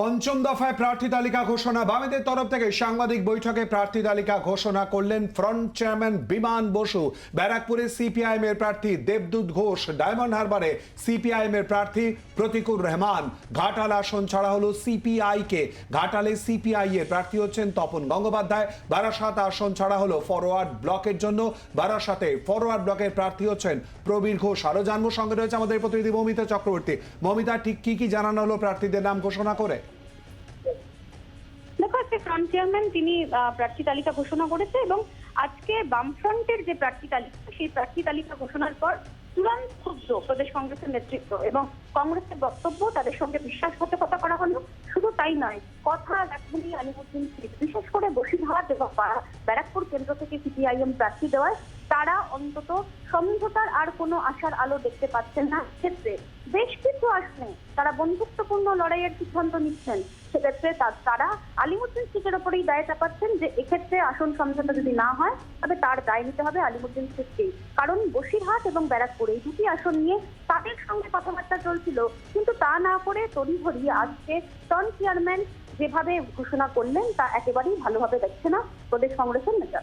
পঞ্চম দফায় প্রার্থী তালিকা ঘোষণা। বামেদের তরফ থেকে সাংবাদিক বৈঠকে প্রার্থী তালিকা ঘোষণা করলেন ফ্রন্ট চেয়ারম্যান বিমান বসু। ব্যারাকপুরে সিপিআইএম এর প্রার্থী দেবদূত ঘোষ, ডায়মন্ড হারবারে সিপিআইএম এর প্রার্থী প্রতিকুর রহমান। ঘাটাল আসন ছাড়া হলো সিপিআই কে। ঘাটালে সিপিআই এর প্রার্থী হচ্ছেন তপন গঙ্গোপাধ্যায়। বারাসাত আসন ছাড়া হলো ফরওয়ার্ড ব্লকের জন্য। বারাসাতে ফরওয়ার্ড ব্লকের প্রার্থী হচ্ছেন প্রবীর ঘোষ। আরও জানব সঙ্গে রয়েছে আমাদের প্রতিনিধি মমিতা চক্রবর্তী। মমিতা, ঠিক কি কি জানানো হলো প্রার্থীদের নাম ঘোষণা করে? ফ্রন্ট চেয়ারম্যান তিনি প্রার্থী তালিকা ঘোষণা করেছে এবং আজকে বামফ্রন্টের যে প্রার্থী তালিকা, সেই প্রার্থী তালিকা ঘোষণার পর চূড়ান্ত ক্ষুব্ধ প্রদেশ কংগ্রেসের নেতৃত্ব এবং কংগ্রেসের বক্তব্য তাদের সঙ্গে বিশ্বাসঘাতকতা করা হলো। শুধু তাই নয় কথা রাখবেনি আলিমুদ্দিন বিশেষ করে বসিরহাট এবং ব্যারাকপুর কেন্দ্র থেকে সিপিআইএম প্রার্থী দেওয়ায় তারা অন্তত সমঝোতার আর কোনো আশার আলো দেখতে পাচ্ছেন না ক্ষেত্রে বেশ কিছু আসনে তারা বন্ধুত্বপূর্ণ লড়াইয়ের সিদ্ধান্ত নিচ্ছেন। সেক্ষেত্রে তারা আলিমুদ্দিন শেখের ওপরেই দায় চাপাচ্ছেন যে এক্ষেত্রে আসন সমঝোতা যদি না হয়, তবে তার দায় নিতে হবে আলিমুদ্দিন শেখকেই কারণ বসিরহাট এবং ব্যারাকপুর এই দুটি আসন নিয়ে তাদের সঙ্গে কথাবার্তা চলছিল। কিন্তু তা না করে তড়িঘড়ি আজকে টন চেয়ারম্যান যেভাবে ঘোষণা করলেন, তা একেবারেই ভালোভাবে দেখছে না প্রদেশ কংগ্রেসের নেতা।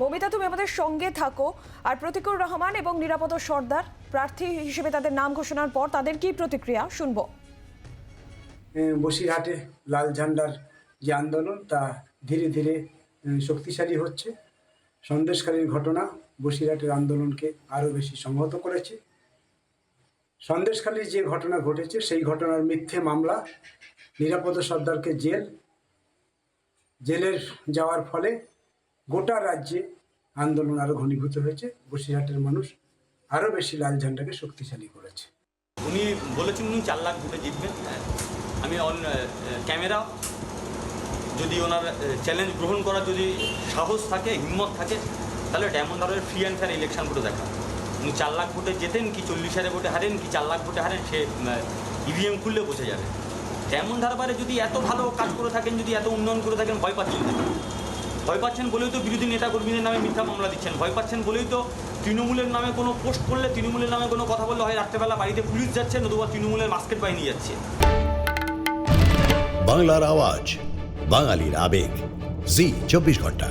মমিতা, তুমি আমাদের সঙ্গে থাকো। আর প্রতিকুর রহমান এবং নিরাপদ সর্দার, প্রার্থী হিসেবে তাদের নাম ঘোষণার পর তাদের কি প্রতিক্রিয়া শুনব? বসিরহাটে লাল ঝান্ডার যে আন্দোলন, তা ধীরে ধীরে শক্তিশালী হচ্ছে। সন্দেশকালীন ঘটনা বসিরহাটের আন্দোলনকে আরও বেশি সংহত করেছে। সন্দেশখালীর যে ঘটনা ঘটেছে, সেই ঘটনার মিথ্যে মামলা, নিরাপদ সর্দারকে জেল, জেলের যাওয়ার ফলে গোটা রাজ্যে আন্দোলন আরও ঘনীভূত হয়েছে, বসিরহাটের মানুষ আরও বেশি লাল ঝান্ডাকে শক্তিশালী করেছে। উনি বলেছেন উনি চার লাখ ভোটে জিতবেন। আমি অন ক্যামেরা যদি ওনার চ্যালেঞ্জ গ্রহণ করার যদি সাহস থাকে, হিম্মত থাকে, তাহলে ডায়মন্ড হারবারের ফ্রি অ্যান্ড ফেয়ার ইলেকশন করে দেখা। উনি চার লাখ ভোটে জেতেন কি, চল্লিশ হাজার ভোটে হারেন কি, চার লাখ ভোটে হারেন, সে ইভিএম খুললে বসে যাবে। ডায়মন্ড হারবারে যদি এত ভালো কাজ করে থাকেন, যদি এত উন্নয়ন করে থাকেন, ভয় পাচ্ছেন? ভয় পাচ্ছেন বলেই তো বিরোধী নেতা কর্মীদের নামে মিথ্যা মামলা দিচ্ছেন। ভয় পাচ্ছেন বলেই তো তৃণমূলের নামে কোনো পোস্ট করলে, তৃণমূলের নামে কোনো কথা বললে হয় রাত্রেবেলা বাড়িতে পুলিশ যাচ্ছে, নতুবা তৃণমূলের মাস্কেট বাহিনী যাচ্ছে। বাংলার আওয়াজ, বাঙালির আবেগ। জি, চব্বিশ ঘণ্টা।